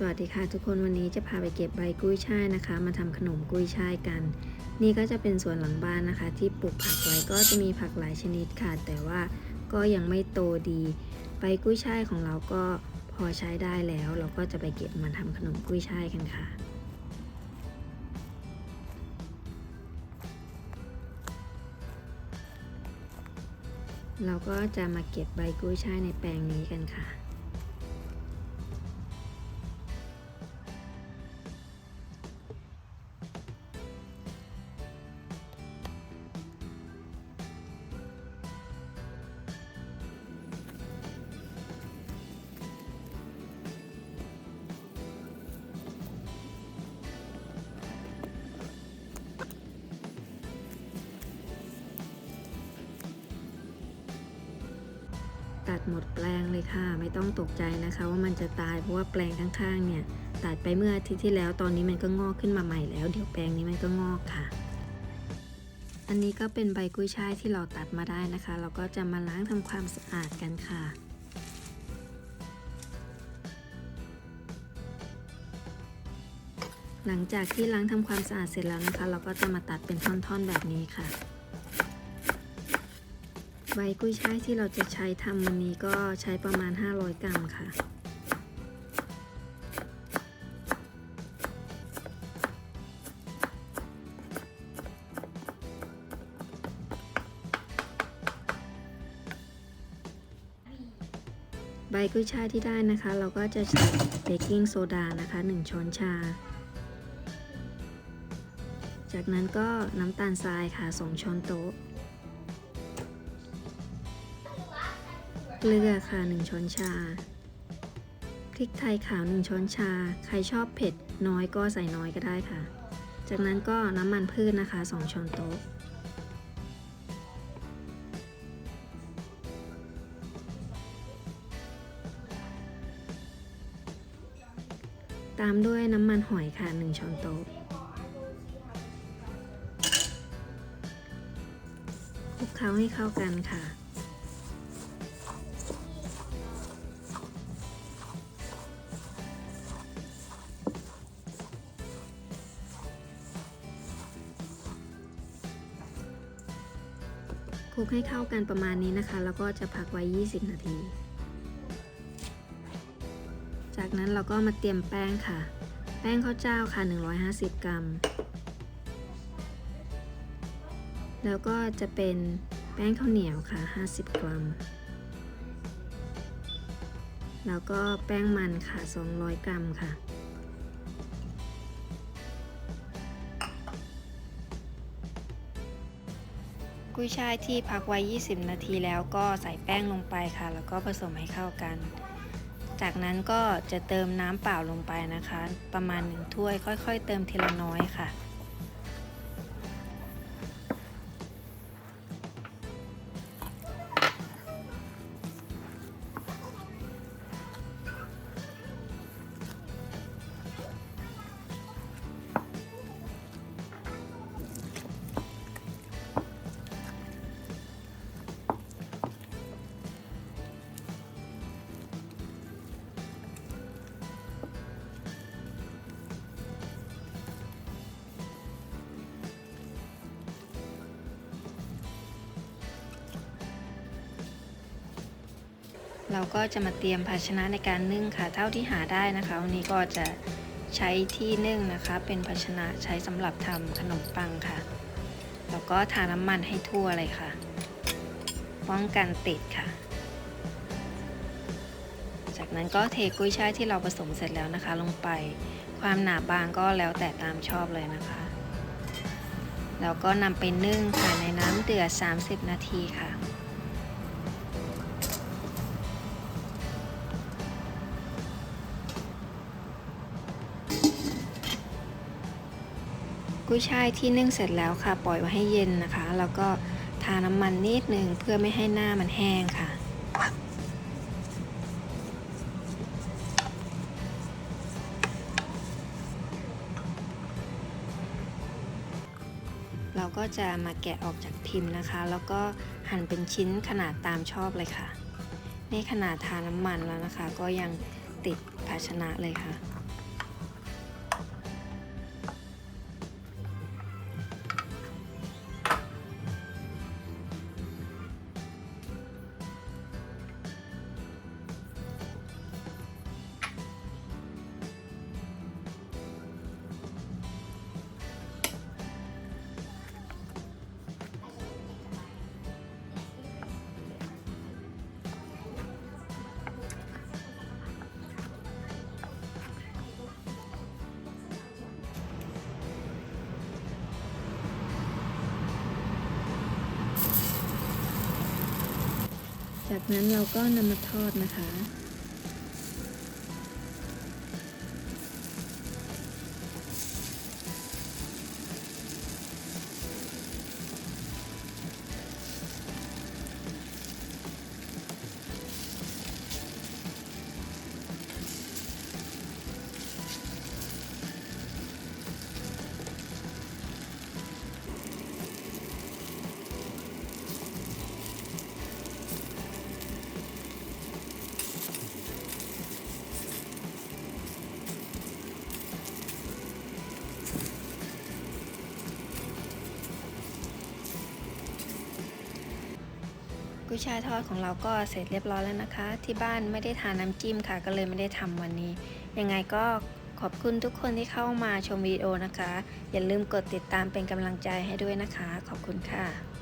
สวัสดีค่ะทุกคนวันนี้จะพาไปเก็บใบกุ้ยช่ายนะคะ มาทำขนมกุ้ยช่ายกัน นี่ก็จะเป็นสวนหลังบ้านนะคะ ที่ปลูกผักไว้ก็จะมีผักหลายชนิดค่ะ แต่ว่าก็ยังไม่โตดี ใบกุ้ยช่ายของเราก็พอใช้ได้แล้ว เราก็จะไปเก็บมาทำขนมกุ้ยช่ายกันค่ะเราก็จะมาเก็บใบกุ้ยช่ายในแปลงนี้กันค่ะ ดหมดแปลงเลยค่ะ ไม่ต้องตกใจนะคะ ว่ามันจะตายเพราะว่าแปลงข้างๆเนี่ยตัดไปเมื่ออาทิตย์ที่แล้วตอนนี้มันก็งอกขึ้นมาใหม่แล้ว เดี๋ยวแปลงนี้มันก็งอกค่ะ อันนี้ก็เป็นใบกุ้ยช่ายที่เราตัดมาได้นะคะ เราก็จะมาล้างทำความสะอาดกันค่ะหลังจากที่ล้างทำความสะอาดเสร็จแล้วนะคะ เราก็จะมาตัดเป็นท่อนๆแบบนี้ค่ะ ใบกุ้ยช่ายที่เราจะใช้ทำวันนี้ก็ใช้ประมาณ 500 กรัมค่ะ ใบกุ้ยช่ายที่ได้นะคะ เราก็จะใส่เบกกิ้งโซดานะคะ 1 ช้อนชา จากนั้นก็น้ำตาลทรายค่ะ 2 ช้อนโต๊ะ เกลือค่ะ 1 ช้อนชา พริกไทยขาว 1 ช้อนชา ใครชอบเผ็ดน้อยก็ใส่น้อยก็ได้ค่ะ จากนั้นก็น้ำมันพืชนะคะ 2 ช้อนโต๊ะ ตามด้วยน้ำมันหอยค่ะ 1 ช้อนโต๊ะคลุกเคล้าให้เข้ากันค่ะ ลุกให้เข้ากันประมาณนี้นะคะ แล้วก็จะพักไว้ 20 นาที จากนั้นเราก็มาเตรียมแป้งค่ะ แป้งข้าวเจ้าค่ะ 150 กรัม แล้วก็จะเป็นแป้งข้าวเหนียวค่ะ 50 กรัม แล้วก็แป้งมันค่ะ 200 กรัมค่ะ กุ้ยช่ายที่พักไว้ 20 นาทีแล้วก็ใส่แป้งลงไปค่ะ แล้วก็ผสมให้เข้ากัน จากนั้นก็จะเติมน้ำเปล่าลงไปนะคะ ประมาณ1ถ้วยค่อย ๆ เติมทีละน้อยค่ะ เราก็จะมาเตรียมภาชนะในการนึ่งค่ะ เท่าที่หาได้นะคะ วันนี้ก็จะใช้ที่นึ่งนะคะ เป็นภาชนะใช้สำหรับทำขนมปังค่ะ แล้วก็ทาน้ำมันให้ทั่วเลยค่ะ ป้องกันติดค่ะ จากนั้นก็เทกุ้ยช่ายที่เราผสมเสร็จแล้วนะคะ ลงไป ความหนาบางก็แล้วแต่ตามชอบเลยนะคะ แล้วก็นำไปนึ่งค่ะในน้ำเดือด 30 นาทีค่ะ กุ้ยช่ายที่นึ่งเสร็จแล้วค่ะ ปล่อยไว้ให้เย็นนะคะ แล้วก็ทาน้ำมันนิดนึงเพื่อไม่ให้หน้ามันแห้งค่ะเราก็จะมาแกะออกจากพิมพ์นะคะ แล้วก็หั่นเป็นชิ้นขนาดตามชอบเลยค่ะ นี่ขนาดทาน้ำมันแล้วนะคะ ก็ยังติดภาชนะเลยค่ะ จากนั้นเราก็นำมาทอดนะคะ กุ้ยช่ายทอดของเราก็เสร็จเรียบร้อยแล้วนะคะ ที่บ้านไม่ได้ทานน้ำจิ้มค่ะ ก็เลยไม่ได้ทำวันนี้ ยังไงก็ขอบคุณทุกคนที่เข้ามาชมวิดีโอนะคะ อย่าลืมกดติดตามเป็นกำลังใจให้ด้วยนะคะ ขอบคุณค่ะ